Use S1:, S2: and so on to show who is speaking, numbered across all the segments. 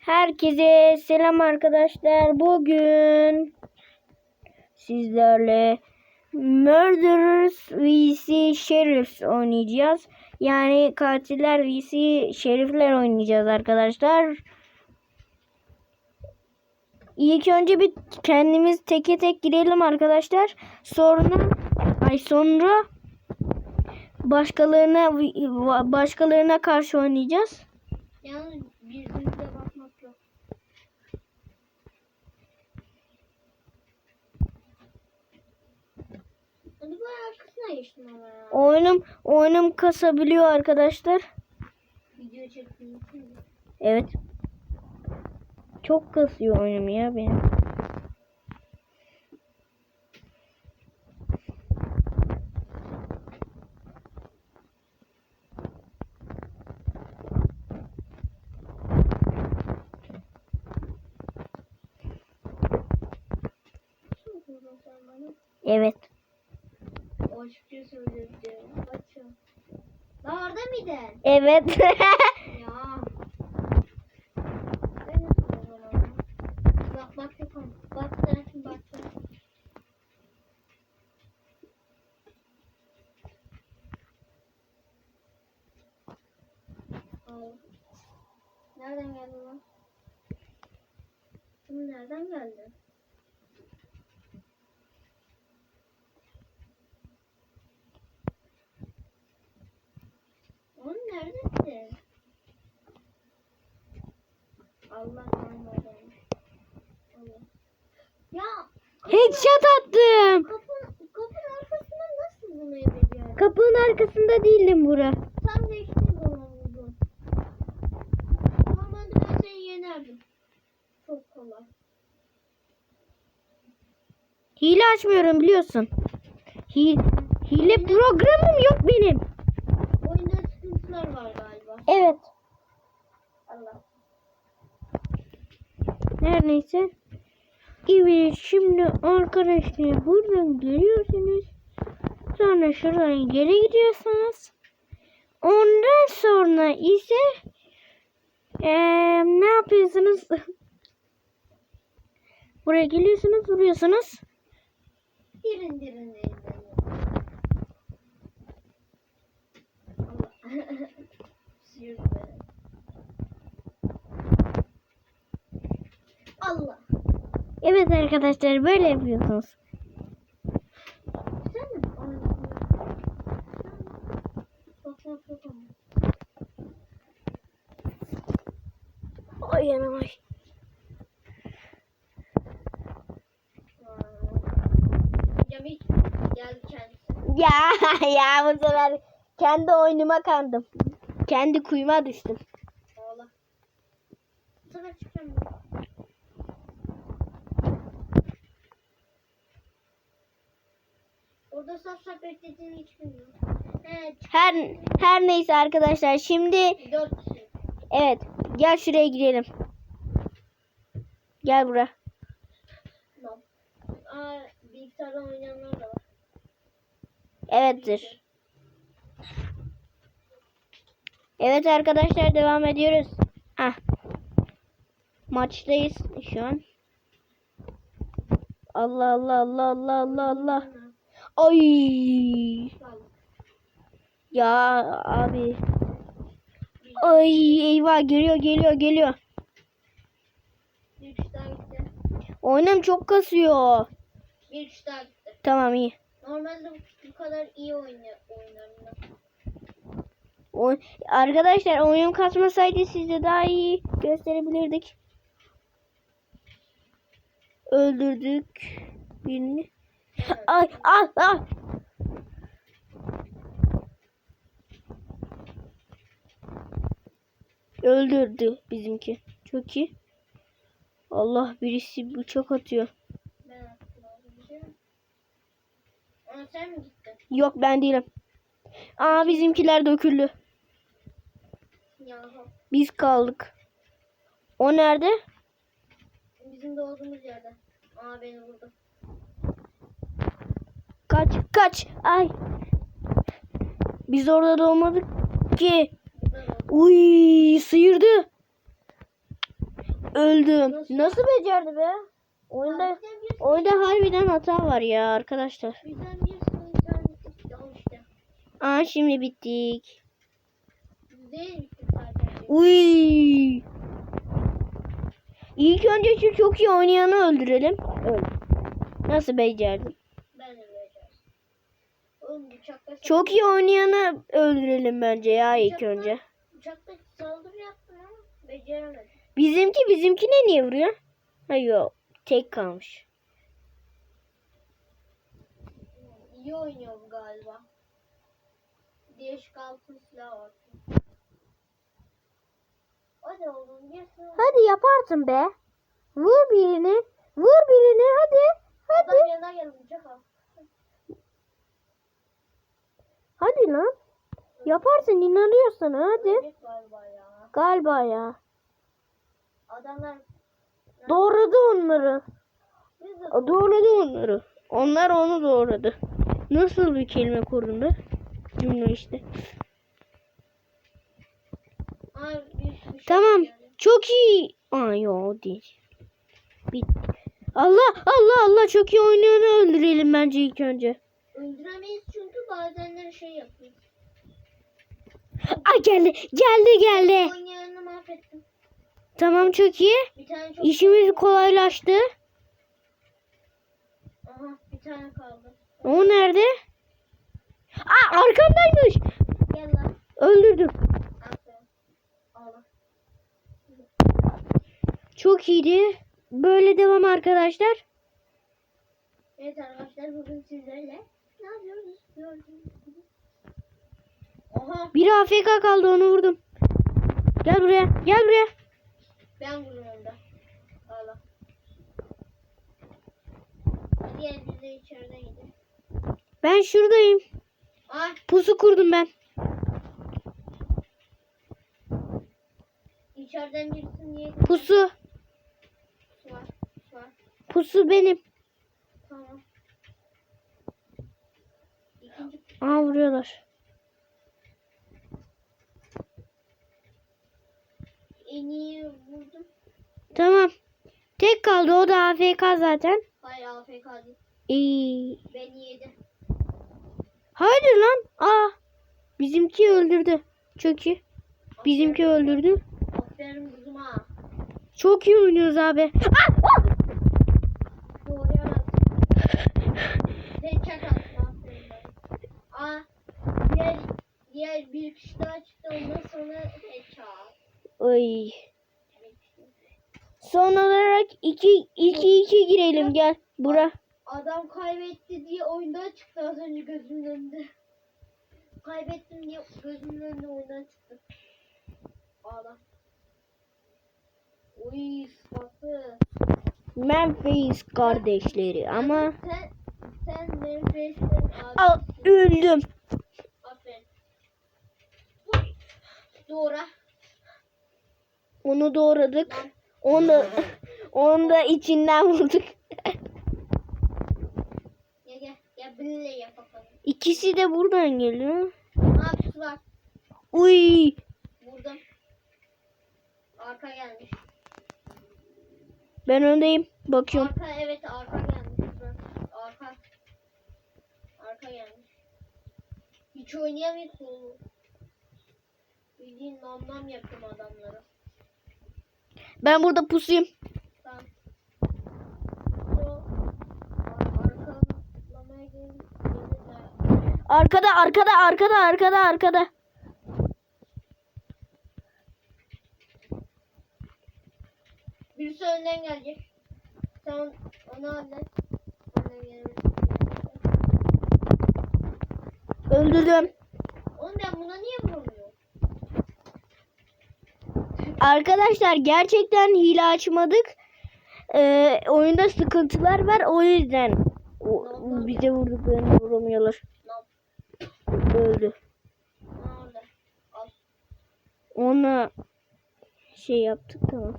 S1: Herkese selam arkadaşlar. Bugün sizlerle Murderers vs Sheriffs oynayacağız. Yani katiller vs şerifler oynayacağız arkadaşlar. İlk önce bir kendimiz teke tek girelim arkadaşlar. Sonra ay sonra başkalarına başkalarına karşı oynayacağız.
S2: Yalnız Bu arkasına geçtim ama ya.
S1: Oyunum oyunum kasabiliyor arkadaşlar.
S2: Video de.
S1: Evet. Çok kasıyor oyunum ya benim. Evet.
S2: Söyledi. Açın. Daha orada mıydın?
S1: Evet.
S2: Ya. Ben nasıl o zaman? Bak bak yapalım. Bak sen bak sen. Al. Nereden geldi lan? Bu nereden geldi? Oğlum neredesin? Allah kahretsin. Ya
S1: Headshot attım.
S2: kapın kapının arkasından nasıl bunu yapacağız?
S1: Kapının arkasında değildim bura.
S2: Tam geçti bunu buldum. Normalde ben seni yenerdim. Çok kolay.
S1: Hile açmıyorum biliyorsun. Hile, hile programım yok benim.
S2: Oyunda sıkıntılar var galiba.
S1: Evet.
S2: Allah.
S1: Her neyse. Evet şimdi arkadaşlar buradan geliyorsunuz. Sonra şuradan geri gidiyorsunuz. Ondan sonra ise eee, ne yapıyorsunuz? Buraya geliyorsunuz, vuruyorsunuz.
S2: Dirin dirin. Allah. Sıyırdı beni. Allah.
S1: Evet arkadaşlar böyle yapıyorsunuz.
S2: Ay
S1: yanım
S2: kendisi.
S1: Ya ya bu sefer kendi oyunuma kandım. Kendi kuyuma düştüm.
S2: Ağla. Bu sefer çıkacağım. ben. Hiç bilmiyorum. Evet.
S1: Her her neyse arkadaşlar şimdi
S2: kişi.
S1: evet gel şuraya girelim. Gel bura.
S2: Tamam. Aa, bilgisayardan oynayanlar da var.
S1: Evettir. Evet arkadaşlar devam ediyoruz. Ah. Maçtayız şu an. Allah Allah Allah Allah Allah Allah. Ay. Ya abi. Ay eyvah geliyor geliyor geliyor. Oyunum çok kasıyor.
S2: Bir daha gitti.
S1: Tamam iyi.
S2: Normalde bu, kadar iyi oynuyor.
S1: O, arkadaşlar oyun kasmasaydı size daha iyi gösterebilirdik. Öldürdük birini. Ay ay ay. Öldürdü bizimki. Çok iyi. Allah birisi bıçak atıyor.
S2: Ben. Ama sen mi gittin?
S1: Yok ben değilim. Aa bizimkiler döküldü.
S2: Ya
S1: Biz kaldık. O nerede?
S2: bizim doğduğumuz yerde. Aa beni vurdu.
S1: Kaç kaç. Ay. Biz orada doğmadık ki. Uy sıyırdı. öldüm.
S2: Nasıl?
S1: Nasıl becerdi be? Oyunda oyunda harbiden hata var ya arkadaşlar. Aa şimdi bittik. Uy. İlk önce şu çok iyi oynayanı öldürelim. Öl. Nasıl becerdim?
S2: Ben de vereceğim. Oğlum bıçakla
S1: Çok iyi oynayanı öldürelim bence ya ilk
S2: Bıçakla-
S1: önce.
S2: Bıçakla saldırı yaptım ama beceremedim.
S1: Bizimki bizimkine niye vuruyor? Hayır tek kalmış.
S2: İyi oynuyorum galiba. Değişik altın silah var. Hadi
S1: yaparsın be. Vur birini. Vur birini hadi. Hadi.
S2: Adam yanına gel bıçak
S1: Hadi lan. Yaparsın inanıyor sana hadi.
S2: Galiba ya.
S1: Galiba ya.
S2: Adamlar
S1: Doğradı onları. Doğradı onları. Onlar onu doğradı. Nasıl bir kelime kurdun be? Cümle işte.
S2: Ay, bir, bir şey
S1: Tamam.
S2: yani.
S1: Çok iyi. Aa yo değil. Bitti. Allah Allah Allah çok iyi oynayanı öldürelim bence ilk önce.
S2: Bazenleri şey yapıyor.
S1: Aa geldi geldi geldi.
S2: Oynayanı mahvettim.
S1: Tamam çok iyi.
S2: Bir tane çok...
S1: İşimiz kolaylaştı.
S2: Aha bir tane kaldı.
S1: O nerede? Aa arkamdaymış.
S2: Gel lan.
S1: Öldürdüm.
S2: Aferin. Ağla.
S1: Çok iyiydi. Böyle devam arkadaşlar.
S2: Evet arkadaşlar bugün sizlerle ne yapıyoruz? Aha
S1: Biri AFK kaldı onu vurdum. Gel buraya. Gel buraya.
S2: ben vuruyorum da. Ağla. Hadi gel biz de içeriden gidelim.
S1: Ben şuradayım.
S2: Ay
S1: Pusu kurdum ben.
S2: içeriden birisi niye
S1: Pusu.
S2: Su var. Var.
S1: Pusu benim.
S2: Tamam. İkinci
S1: Aa vuruyorlar. Tamam. Tek kaldı o da AFK zaten.
S2: Hayır AFK değil.
S1: İyi.
S2: Beni yedi.
S1: Haydi lan. Aa. Bizimki öldürdü. Çok iyi. Bizimki öldürdü.
S2: Aferin kızıma.
S1: Çok iyi oynuyoruz abi. Aa! Aa!
S2: Doğruya bak. Headshot attı. Aferin bana. Aa. Diğer, daha çıktı. Ondan sonra headshot.
S1: Oy. Son olarak 2 2 2 girelim gel. Bura.
S2: Adam kaybetti diye oyundan çıktı az önce gözümün önünde. Kaybettim diye gözümün önünde oyundan çıktı. Ağla. Uy sıfatı.
S1: Memphis kardeşleri ama
S2: Sen, sen Memphis'in
S1: Al,
S2: abisin.
S1: öldüm.
S2: Aferin. Uy. Doğra.
S1: Onu doğradık. Onu onu da içinden vurduk.
S2: Gel. Yap bakalım.
S1: İkisi de buradan geliyor.
S2: Ne yapısı var?
S1: Uy.
S2: Vurdum. Arka gelmiş.
S1: Ben öndeyim. Bakıyorum.
S2: Arka evet arka gelmiş. Arka. Arka gelmiş. Hiç oynayamıyorsun. Bildiğin nam nam yaptım adamları.
S1: Ben burada pusuyum.
S2: Tamam.
S1: Arkada arkada arkada arkada arkada.
S2: Birisi önden gelecek. Sen onu- hallet.
S1: Öldürdüm.
S2: Oğlum ben buna niye vuramıyorum?
S1: Arkadaşlar gerçekten hile açmadık. Ee, oyunda sıkıntılar var o yüzden o, bize vurduklarını vuramıyorlar. Öldü. Ona şey yaptık tamam.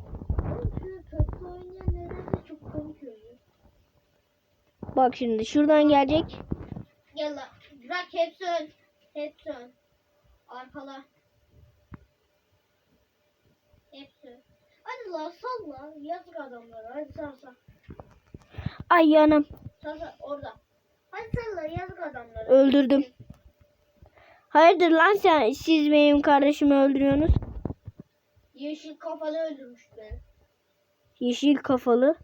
S1: Bak şimdi şuradan gelecek.
S2: Gel. Bırak hepsi ön. Hepsi ön. Arkala. Hepsi ön. Hadi lan. Salla salla. Yazık adamlara. Hadi salla.
S1: Ay yanım.
S2: Salla orada. Hadi salla yazık adamlara.
S1: Öldürdüm. Hayırdır lan sen siz benim kardeşimi öldürüyorsunuz?
S2: Yeşil kafalı öldürmüş beni.
S1: Yeşil kafalı.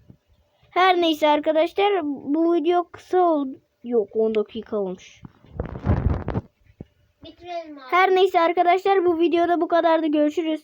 S1: Her neyse arkadaşlar bu video kısa oldu. Yok 10 dakika olmuş.
S2: Bitirelim abi.
S1: Her neyse arkadaşlar bu videoda bu kadardı. Görüşürüz.